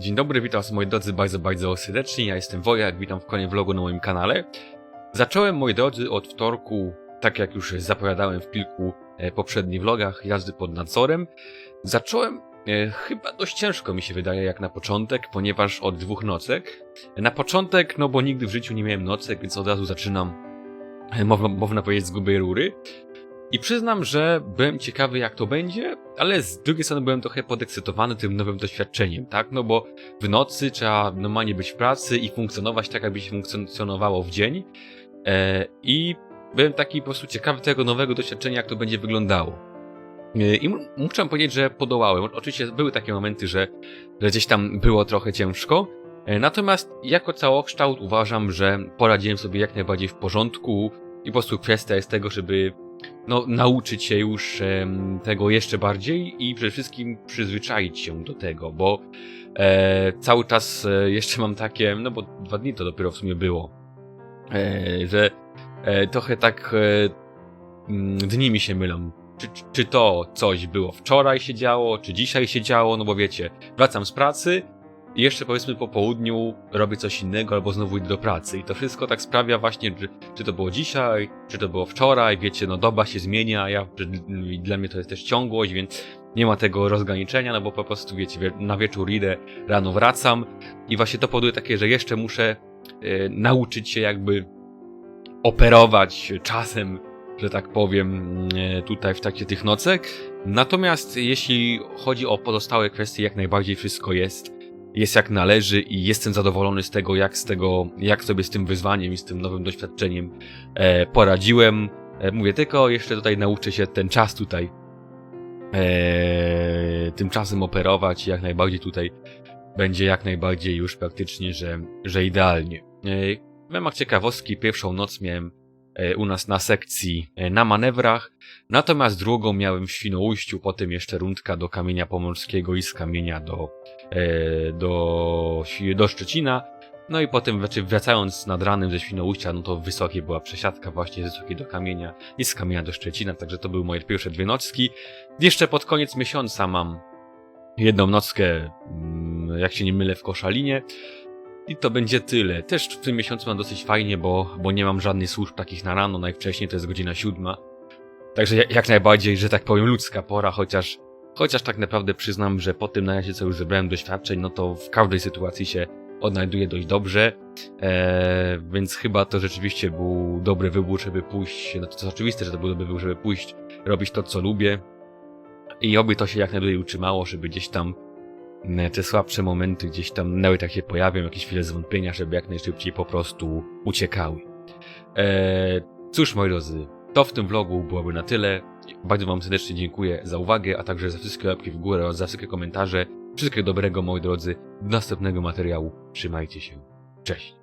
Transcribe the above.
Dzień dobry, witam was moi drodzy bardzo, bardzo serdecznie. Ja jestem Wojak, witam w kolejnym vlogu na moim kanale. Zacząłem, moi drodzy, od wtorku, tak jak już zapowiadałem w kilku e, poprzednich vlogach, jazdy pod nadzorem. Zacząłem e, chyba dość ciężko mi się wydaje, jak na początek, ponieważ od dwóch nocek. Na początek, no bo nigdy w życiu nie miałem nocek, więc od razu zaczynam, e, można, można powiedzieć, z grubej rury. I przyznam, że byłem ciekawy, jak to będzie, ale z drugiej strony byłem trochę podekscytowany tym nowym doświadczeniem, tak? No bo w nocy trzeba normalnie być w pracy i funkcjonować tak, jakby się funkcjonowało w dzień. E, I byłem taki po prostu ciekawy tego nowego doświadczenia, jak to będzie wyglądało. E, I muszę powiedzieć, że podołałem. Oczywiście były takie momenty, że, że gdzieś tam było trochę ciężko. E, Natomiast jako całokształt uważam, że poradziłem sobie jak najbardziej w porządku i po prostu kwestia jest tego, żeby no, nauczyć się już tego jeszcze bardziej i przede wszystkim przyzwyczaić się do tego, bo e, cały czas e, jeszcze mam takie, no bo dwa dni to dopiero w sumie było, e, że e, trochę tak e, mm, dni mi się mylą. Czy- czy to coś było wczoraj się działo, czy dzisiaj się działo, no bo wiecie, wracam z pracy i jeszcze powiedzmy po południu robię coś innego albo znowu idę do pracy. I to wszystko tak sprawia właśnie, że czy to było dzisiaj, czy to było wczoraj, wiecie, no doba się zmienia, ja, i dla mnie to jest też ciągłość, więc nie ma tego rozgraniczenia, no bo po prostu, wiecie, wie- na wieczór idę, rano wracam. I właśnie to powoduje takie, że jeszcze muszę e, nauczyć się jakby operować czasem, że tak powiem, e, tutaj w trakcie tych nocek. Natomiast jeśli chodzi o pozostałe kwestie, jak najbardziej wszystko jest jest jak należy i jestem zadowolony z tego, jak z tego, jak sobie z tym wyzwaniem i z tym nowym doświadczeniem e, poradziłem. E, mówię tylko, jeszcze tutaj nauczę się ten czas tutaj e, tym czasem operować i jak najbardziej tutaj będzie jak najbardziej już praktycznie, że, że idealnie. E, w ramach ciekawostki pierwszą noc miałem e, u nas na sekcji e, na manewrach, natomiast drugą miałem w Świnoujściu, potem jeszcze rundka do Kamienia Pomorskiego i z Kamienia do do, Świ- do Szczecina. No i potem, znaczy wracając nad ranem ze Świnoujścia, no to wysokie była przesiadka właśnie z Wysokiej do Kamienia i z Kamienia do Szczecina, także to były moje pierwsze dwie nocki. Jeszcze pod koniec miesiąca mam jedną nockę, mm, jak się nie mylę, w Koszalinie. I to będzie tyle. Też w tym miesiącu mam dosyć fajnie, bo, bo nie mam żadnych służb takich na rano, najwcześniej to jest godzina siódma. Także jak najbardziej, że tak powiem, ludzka pora, chociaż Chociaż tak naprawdę przyznam, że po tym na razie co już zebrałem doświadczeń, no to w każdej sytuacji się odnajduję dość dobrze, eee, więc chyba to rzeczywiście był dobry wybór, żeby pójść, no to jest oczywiste, że to był dobry wybór, żeby pójść, robić to, co lubię i oby to się jak najdłużej utrzymało, żeby gdzieś tam mm, te słabsze momenty gdzieś tam nawet jak się pojawią, jakieś chwile zwątpienia, żeby jak najszybciej po prostu uciekały. Eee, cóż moi drodzy, to w tym vlogu byłoby na tyle. Bardzo Wam serdecznie dziękuję za uwagę, a także za wszystkie łapki w górę za wszystkie komentarze. Wszystkiego dobrego, moi drodzy. Do następnego materiału. Trzymajcie się. Cześć.